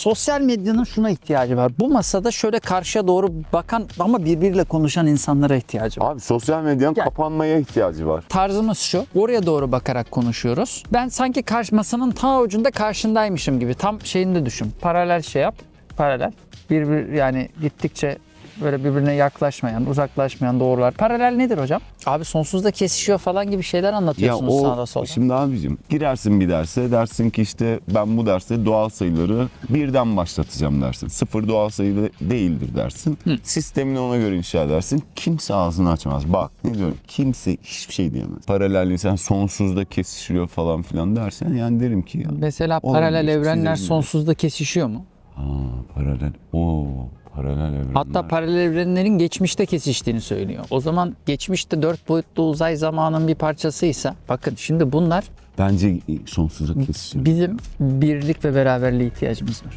Sosyal medyanın şuna ihtiyacı var. Bu masada şöyle karşıya doğru bakan ama birbiriyle konuşan insanlara ihtiyacı var. Abi sosyal medyanın Gel. kapanmaya ihtiyacı var. Tarzımız şu. Oraya doğru bakarak konuşuyoruz. Ben sanki karşı masanın ta ucunda karşındaymışım gibi. Tam şeyinde düşün. Paralel şey yap. Paralel. Birbir yani gittikçe böyle birbirine yaklaşmayan, uzaklaşmayan doğrular. Paralel nedir hocam? Abi sonsuzda kesişiyor falan gibi şeyler Ya anlatıyorsunuz o sağda solda. şimdi abicim girersin bir derse dersin ki işte ben bu derste doğal sayıları birden başlatacağım dersin. Sıfır doğal sayı değildir dersin. Sistemini ona göre inşa edersin. Kimse ağzını açmaz. Bak ne diyorum kimse hiçbir şey diyemez. Paralel sen sonsuzda kesişiyor falan filan dersen yani derim ki ya. Mesela paralel evrenler sonsuzda kesişiyor mu? Aa paralel. Oo paralel evrenler. Hatta paralel evrenlerin geçmişte kesiştiğini söylüyor. O zaman geçmişte dört boyutlu uzay zamanın bir parçasıysa bakın şimdi bunlar Bence sonsuza kesişiyor. bizim birlik ve beraberliğe ihtiyacımız var.